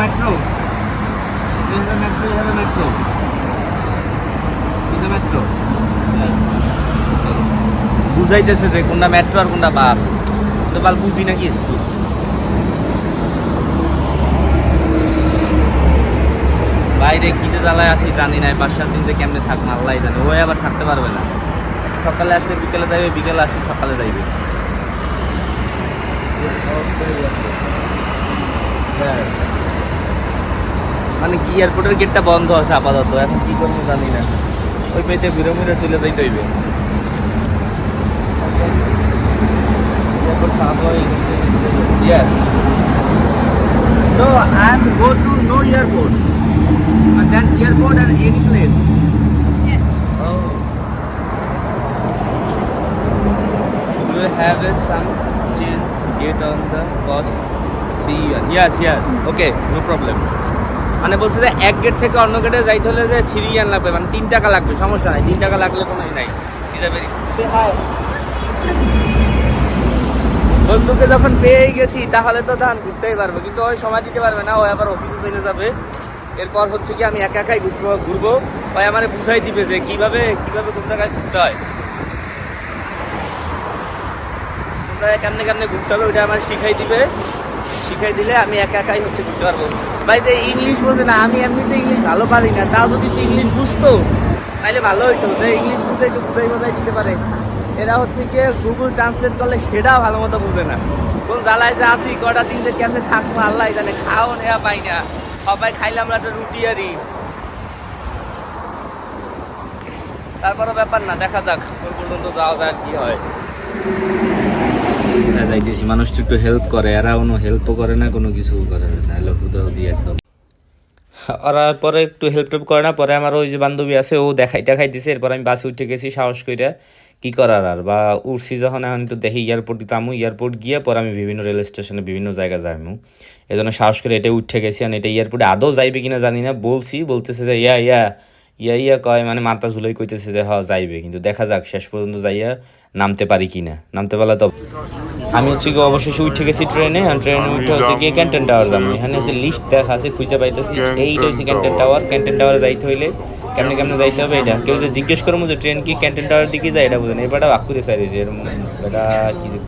Metro metro metro metro metro বুঝাইতেছে যে কোনটা metro আর কোনটা বাস তো বাল বুঝি নাকি এসছি বাইরে যে জ্বালায় আছি জানি না পাঁচ সাত দিন যে কেমনে থাক মাল্লাই জানে। ওই আবার থাকতে পারবে না। সকালে আসে বিকেলে যাইবে, বিকেলে আসে সকালে যাইবে। মানে কি এয়ারপোর্টের গেটটা বন্ধ আছে আপাতত এখন কি করব জানি না ওই পেতে ঘুরে ঘুরে চলে হয়ে গেছে Yes. So I to go to no airport. And then airport and any place. Yeah. Oh. Do you have a some chance get on the cost yuan? Yes, yes. Okay, no problem. মানে বলছে যে এক gate থেকে অন্য গেটে যাইতে হলে যে থ্রি ইয়ান লাগবে মানে তিন টাকা লাগবে সমস্যা নাই। তিন টাকা লাগলে কোনো নাই। বন্ধুকে যখন পেয়ে গেছি তাহলে তো ধান ঘুরতেই পারবে কিন্তু ওই সময় দিতে পারবে না ও আবার অফিসে চলে যাবে। এরপর হচ্ছে কি আমি একা একাই ঘুরবো ঘুরবো। ওই আমার বুঝাই দিবে যে কীভাবে কীভাবে কোন জায়গায় ঘুরতে হয়। কোন জায়গায় কেমনে কেমনে ঘুরতে হবে ওইটা আমার শিখাই দিবে। শিখাই দিলে আমি একা একাই হচ্ছে ঘুরতে পারব। ভাই যে ইংলিশ বোঝে না, আমি এমনিতে ইংলিশ ভালো পারি না। তাও যদি ইংলিশ বুঝতো তাহলে ভালো হইতো। যে ইংলিশ বুঝে একটু বুঝাই বোঝাই দিতে পারে। এরা হচ্ছে কি গুগল ট্রান্সলেট করলে সেটাও ভালো মতো বুঝে না। কোন জ্বালায় যে আসি কটা যে কেমনে থাকব, আল্লাহ জানে। খাও নেওয়া পাই না। সবাই খাইলাম আমরা একটা রুটি আরই তারপরে ব্যাপার না, দেখা যাক। কোন পর্যন্ত যাওয়া যায়, কি হয়। যাইতেছি মানুষ একটু হেল্প করে এরা কোনো হেল্পও করে না, কোনো কিছু করে না একদম। ওরা পরে একটু হেল্প টেল্প করে না, পরে আমার ওই যে বান্ধবী আছে, ও দেখাই দেখাই দিছে, এরপর আমি বাসে উঠে গেছি, সাহস করে কি করার আর? বা উঠছি যখন, এখন দেখি এয়ারপোর্ট দিতামু এয়ারপোর্ট গিয়ে পরে আমি বিভিন্ন রেল স্টেশনে বিভিন্ন জায়গায় যাইমু এই সাহস করে এটা উঠে গেছি, আর এটা এয়ারপোর্টে আদৌ যাইবে কিনা জানি না, বলছি, বলতেছে যে, ইয়া ইয়া ইয়া ইয়া কয় মানে মাথা ঝুলাই কইতেছে যে হ যাইবে। কিন্তু দেখা যাক, শেষ পর্যন্ত যাইয়া নামতে পারি কিনা। নামতে পারলে তো আমি হচ্ছে কি অবশেষে উঠে গেছি ট্রেনে, আর ট্রেনে উঠে হচ্ছে গিয়ে ক্যান্টেন টাওয়ার যাব। এখানে হচ্ছে লিস্ট দেখা আছে, খুঁজে পাইতেছি। এইটা হচ্ছে ক্যান্টেন টাওয়ার ক্যান্টেন টাওয়ারে যাইতে হইলে কেমনে কেমনে যাইতে হবে এটা? কেউ যদি জিজ্ঞেস করব যে ট্রেন কি ক্যান্টেন টাওয়ার দিকে যায়? এটা বুঝেন এবারটা বাক্কুরে সাইড এটা কি